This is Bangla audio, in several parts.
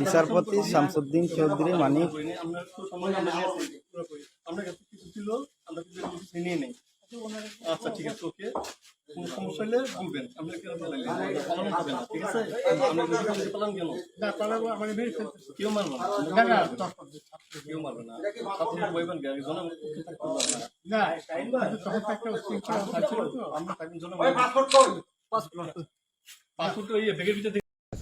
বিচারপতি শামসুদ্দিন চৌধুরী মানিক। আমরা কাছে কিছু ছিল কিছু নিয়ে নেই। আচ্ছা ঠিক আছে ওকে। কোনো সমস্যা হলে বলবেন। আমরা কেন পালাইলে পালানো না ঠিক আছে? আমরা যদি পালান কেন কেউ মারবে না। কেউ মারবে না। বইবেন গাড়ি পাসপোর্ট ইয়ে ব্যাগের ভিতরে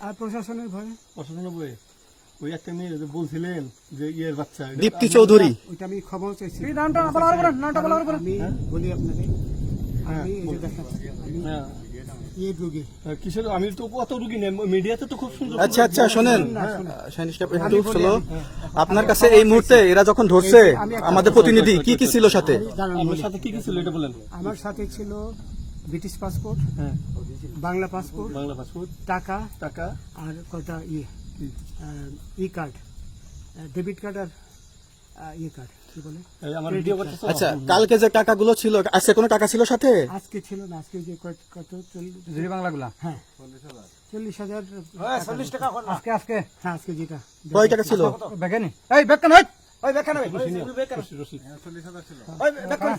আর প্রশাসনের ভয়ে? প্রশাসনের বইয়ে ওই একটা মেয়ে বলছিলেন যে ইয়ের বাচ্চা দীপ্তি চৌধুরী। ওইটা আমি ক্ষমাও চাইছি। নামটা বলার পরে নামটা বলার পরে আমি বলি আপনাকে আমি এই দেখাচ্ছি আমি হ্যাঁ। আমি তো অত রুগী নেই মিডিয়াতে তো খুব সুন্দর আচ্ছা আচ্ছা শোনেন। একটু আপনার কাছে এই মুহূর্তে এরা যখন ধরছে আমাদের প্রতিনিধি কি কি ছিল সাথে? বলি। সাথে কি কি ছিল এটা বলেন। আমার সাথে ছিল ব্রিটিশ পাসপোর্ট হ্যাঁ। বাংলা পাসপোর্ট বাংলা পাসপোর্ট টাকা টাকা আর কটা ইয়ে ই। কার্ড ডেবিট কার্ড আর ইয়ে কার্ড কি বলে? এই আমার ভিডিও করতেছো? আচ্ছা কালকে যে টাকাগুলো ছিল আজকে কোনো টাকা ছিল সাথে? আজকে ছিল না আজকে যে কত কত চল্লিশ বাংলাগুলা? হ্যাঁ। চল্লিশ হাজার। চল্লিশ টাকা আজকে আজকে? হ্যাঁ আজকে যেটা। কয় টাকা ছিল? বেগানি এই বেগান ওই ওই বেগান ওই এই বেগান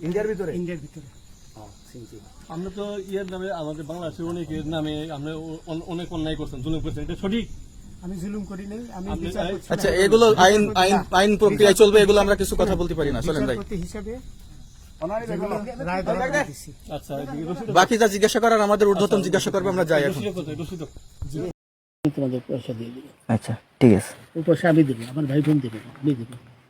ইন্ডিয়ার ভিতরে? ইন্ডিয়ার ভিতরে। আমরা তো ইয়ের নামে আমাদের বাংলাদেশের অনেকের নামে আমরা অনেক অন্যায় করছেন জুলুম করছেন এটা সঠিক? আমি জুলুম করি নাই আমি আপনি- বিচার করছি। আচ্ছা এগুলো আইন আইন আইন প্রক্রিয়ায় চলবে এগুলো আমরা কিছু কথা বলতে পারি না চলেন ভাই। হিসাবে আচ্ছা বাকি যা জিজ্ঞাসা করার আমাদের ঊর্ধ্বতন জিজ্ঞাসা করবে আমরা যাই এখন। রশিদ কোথায়? রশিদ তোমাদের পয়সা দিয়ে দিবে। আচ্ছা ঠিক আছে। ওই পয়সা আমি দেবো আমার ভাই বোন দেবে আমি দেবো।